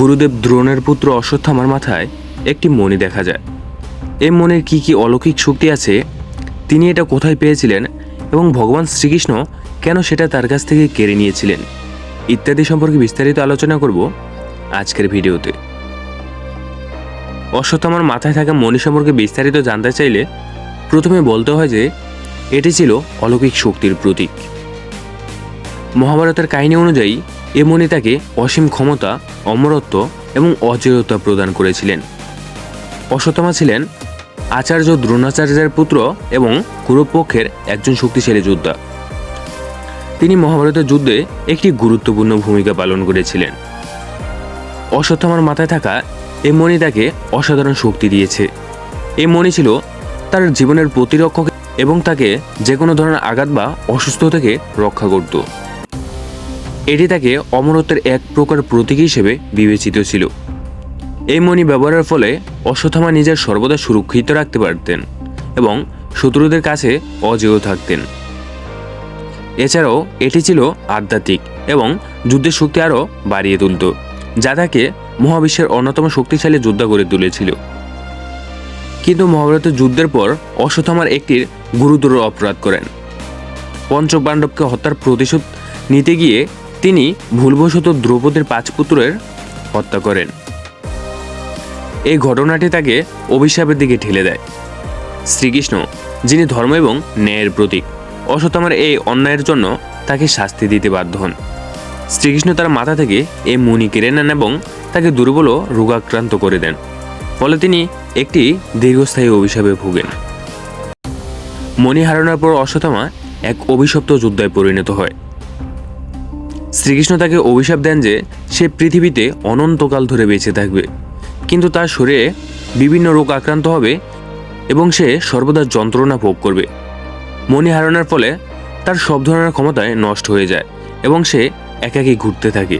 গুরুদেব দ্রোণের পুত্র অশ্বত্থামার মাথায় একটি মণি দেখা যায়। এই মনের কি কি অলৌকিক শক্তি আছে, তিনি এটা কোথায় পেয়েছিলেন এবং ভগবান শ্রীকৃষ্ণ কেন সেটা তার কাছ থেকে কেড়ে নিয়েছিলেন, ইত্যাদি সম্পর্কে বিস্তারিত আলোচনা করব আজকের ভিডিওতে। অশ্বত্থামার মাথায় থাকা মণি সম্পর্কে বিস্তারিত জানতে চাইলে প্রথমে বলতে হয় যে, এটি ছিল অলৌকিক শক্তির প্রতীক। মহাভারতের কাহিনী অনুযায়ী এ মণি তাকে অসীম ক্ষমতা, অমরত্ব এবং অজেয়তা প্রদান করেছিলেন। অশ্বত্থামা ছিলেন আচার্য দ্রোণাচার্যের পুত্র এবং কুরুপক্ষের একজন শক্তিশালী যোদ্ধা। তিনি মহাভারতের যুদ্ধে একটি গুরুত্বপূর্ণ ভূমিকা পালন করেছিলেন। অশ্বত্থামার মাথায় থাকা এই মণি তাকে অসাধারণ শক্তি দিয়েছে। এই মণি ছিল তার জীবনের প্রতিরক্ষক এবং তাকে যে কোনো ধরনের আঘাত বা অসুস্থ থেকে রক্ষা করত। এটি তাকে অমরত্বের এক প্রকার প্রতীক হিসেবে বিবেচিত ছিল। এই মণি ব্যবহারের ফলে অশ্বত্থামা নিজের সর্বদা সুরক্ষিত রাখতে পারতেন এবং শত্রুদের কাছে অজেয় থাকতেন। এছাড়াও এটি ছিল আধ্যাত্মিক এবং যুদ্ধের শক্তি আরও বাড়িয়ে তুলত, যা তাকে মহাবিশ্বের অন্যতম শক্তিশালী যোদ্ধা করে তুলেছিল। কিন্তু মহাভারতের যুদ্ধের পর অশ্বত্থামার একটি গুরুতর অপরাধ করেন। পঞ্চপাণ্ডবকে হত্যার প্রতিশোধ নিতে গিয়ে তিনি ভুলবশত দ্রৌপদীর পাঁচ পুত্রের হত্যা করেন। এই ঘটনাটি তাকে অভিশাপের দিকে ঠেলে দেয়। শ্রীকৃষ্ণ, যিনি ধর্ম এবং ন্যায়ের প্রতীক অশ্বত্থামার এই অন্যায়ের জন্য তাকে শাস্তি দিতে বাধ্য হন। শ্রীকৃষ্ণ তার মাথা থেকে এই মুনি কেড়ে নেন এবং তাকে দুর্বল ও রোগাক্রান্ত করে দেন। ফলে তিনি একটি দীর্ঘস্থায়ী অভিশাপে ভুগেন। মণি হারানোর পর অশ্বত্থামা এক অভিশপ্ত যোদ্ধায় পরিণত হয়। শ্রীকৃষ্ণ তাকে অভিশাপ দেন যে সে পৃথিবীতে অনন্তকাল ধরে বেঁচে থাকবে। কিন্তু তার শরীরে বিভিন্ন রোগ আক্রান্ত হবে এবং সে সর্বদা যন্ত্রণা ভোগ করবে। মনে হারানোর ফলে তার সব ধরনের ক্ষমতায় নষ্ট হয়ে যায় এবং সে একাকী ঘুরতে থাকে।